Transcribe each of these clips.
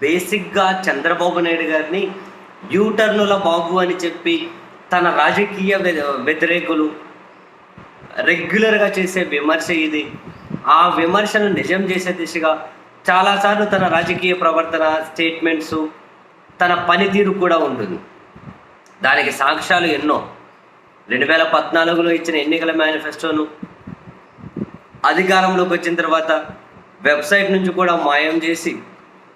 బేసిక్గా చంద్రబాబు నాయుడు గారిని యూటర్నుల బాబు అని చెప్పి తన రాజకీయ వ్యతిరేకులు రెగ్యులర్గా చేసే విమర్శ ఇది. ఆ విమర్శను నిజం చేసే దిశగా చాలాసార్లు తన రాజకీయ ప్రవర్తన స్టేట్మెంట్స్ తన పనితీరు కూడా ఉంటుంది. దానికి సాక్ష్యాలు ఎన్నో. రెండు వేల పద్నాలుగులో ఇచ్చిన ఎన్నికల మేనిఫెస్టోను అధికారంలోకి వచ్చిన తర్వాత వెబ్సైట్ నుంచి కూడా మాయం చేసి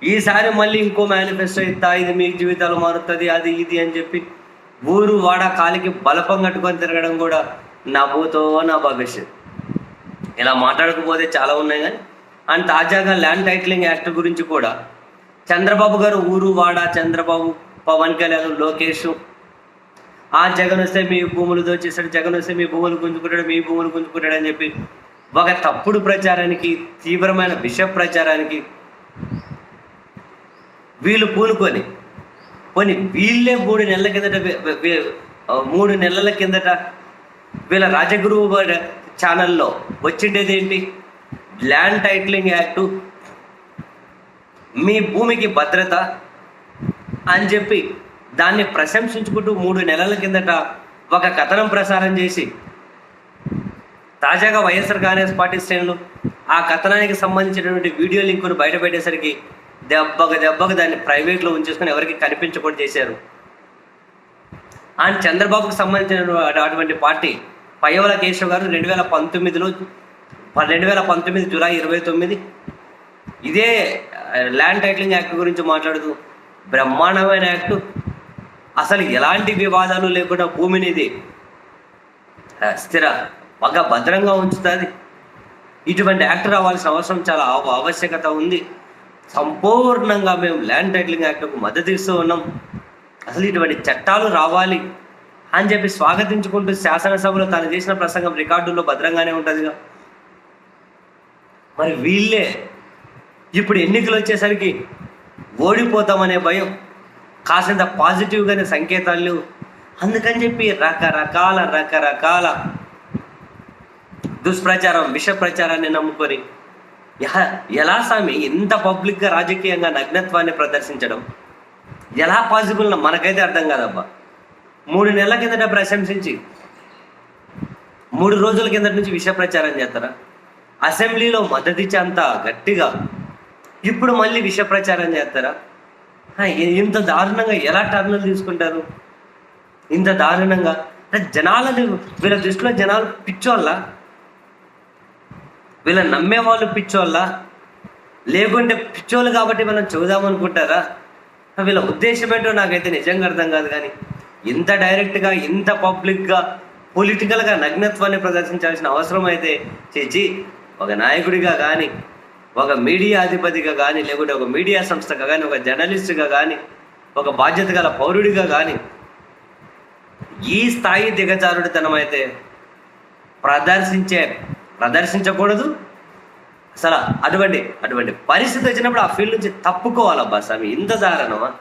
ఈసారి మళ్ళీ ఇంకో మేనిఫెస్టో ఇస్తా ఇది మీ జీవితాలు మారుతుంది అది ఇది అని చెప్పి ఊరు వాడ కాలికి బలపం కట్టుకొని తిరగడం కూడా నా భూతో నా భవిష్యత్. ఇలా మాట్లాడకపోతే చాలా ఉన్నాయి కానీ అండ్ తాజాగా ల్యాండ్ టైటిలింగ్ యాక్ట్ గురించి కూడా చంద్రబాబు గారు ఊరు వాడ చంద్రబాబు పవన్ కళ్యాణ్ లోకేష్ ఆ జగన్ వస్తే మీ భూములు దోచేస్తాడు జగన్ వస్తే మీ భూములు గుంజుకుంటాడు మీ భూములు గుంజుకుంటాడు అని చెప్పి ఒక తప్పుడు ప్రచారానికి తీవ్రమైన విష ప్రచారానికి వీళ్ళు పూనుకొని పోనీ వీళ్ళే మూడు నెలల కిందట మూడు నెలల కిందట వీళ్ళ రాజగురువు ఛానల్లో వచ్చిండేది ఏంటి ల్యాండ్ టైటిలింగ్ యాక్టు మీ భూమికి భద్రత అని చెప్పి దాన్ని ప్రశంసించుకుంటూ మూడు నెలల కిందట ఒక కథనం ప్రసారం చేసి తాజాగా వైఎస్ఆర్ కాంగ్రెస్ పార్టీ శ్రేణులు ఆ కథనానికి సంబంధించినటువంటి వీడియో లింకును బయట పెట్టేసరికి దెబ్బకు దెబ్బకు దాన్ని ప్రైవేట్లో ఉంచేసుకొని ఎవరికి కనిపించకుండా చేశారు. అండ్ చంద్రబాబుకు సంబంధించిన అటువంటి పార్టీ పయ్యవల కేశవ్ గారు రెండు వేల పంతొమ్మిదిలో రెండు వేల పంతొమ్మిది జూలై ఇరవై తొమ్మిది ఇదే ల్యాండ్ టైటిలింగ్ యాక్ట్ గురించి మాట్లాడుతూ బ్రహ్మాండమైన యాక్ట్. అసలు ఎలాంటి వివాదాలు లేకుండా భూమిని ఇది స్థిర బాగా భద్రంగా ఉంచుతుంది. ఇటువంటి యాక్ట్ రావాల్సిన అవసరం చాలా ఆవశ్యకత ఉంది. సంపూర్ణంగా మేము ల్యాండ్ టైటిలింగ్ యాక్ట్కు మద్దతు ఇస్తూ ఉన్నాం. అసలు ఇటువంటి చట్టాలు రావాలి అని చెప్పి స్వాగతించుకుంటూ శాసనసభలో తాను చేసిన ప్రసంగం రికార్డుల్లో భద్రంగానే ఉంటుందిగా. మరి వీళ్ళే ఇప్పుడు ఎన్నికలు వచ్చేసరికి ఓడిపోతామనే భయం కాసింత పాజిటివ్గానే సంకేతాలు. అందుకని చెప్పి రకరకాల రకరకాల దుష్ప్రచారం విష ప్రచారాన్ని నమ్ముకొని ఎలా స్వామి ఇంత పబ్లిక్గా రాజకీయంగా నగ్నత్వాన్ని ప్రదర్శించడం? ఎలా పాసిబుల్ మనకైతే అర్థం కాదబ్బా. మూడు నెలల కిందట ప్రశంసించి మూడు రోజుల కిందట నుంచి విష ప్రచారం చేస్తారా? అసెంబ్లీలో మద్దతిచ్చే అంత గట్టిగా ఇప్పుడు మళ్ళీ విష ప్రచారం చేస్తారా ఇంత దారుణంగా ఎలా టర్నులు తీసుకుంటారు? ఇంత దారుణంగా? జనాలని వీళ్ళ దృష్టిలో జనాలు పిచ్చోళ్ళ? వీళ్ళ నమ్మేవాళ్ళు పిచ్చోళ్ళ? లేకుంటే పిచ్చోళ్ళు కాబట్టి మనం చూద్దామనుకుంటారా వీళ్ళ ఉద్దేశం ఏంటో నాకైతే నిజంగా అర్థం కాదు కానీ ఇంత డైరెక్ట్గా ఇంత పబ్లిక్గా పొలిటికల్గా నగ్నత్వాన్ని ప్రదర్శించాల్సిన అవసరం అయితే చేచి ఒక నాయకుడిగా కానీ ఒక మీడియా అధిపతిగా కానీ లేకుంటే ఒక మీడియా సంస్థగా కానీ ఒక జర్నలిస్ట్గా కానీ ఒక బాధ్యత గల పౌరుడిగా కానీ ఈ స్థాయి దిగజారుడితనం అయితే ప్రదర్శించే ప్రదర్శించకూడదు. అసలు అటువంటి అటువంటి పరిస్థితి వచ్చినప్పుడు ఆ ఫీల్డ్ నుంచి తప్పుకోవాలబ్బా స్వామి. ఇంత దారుణమా?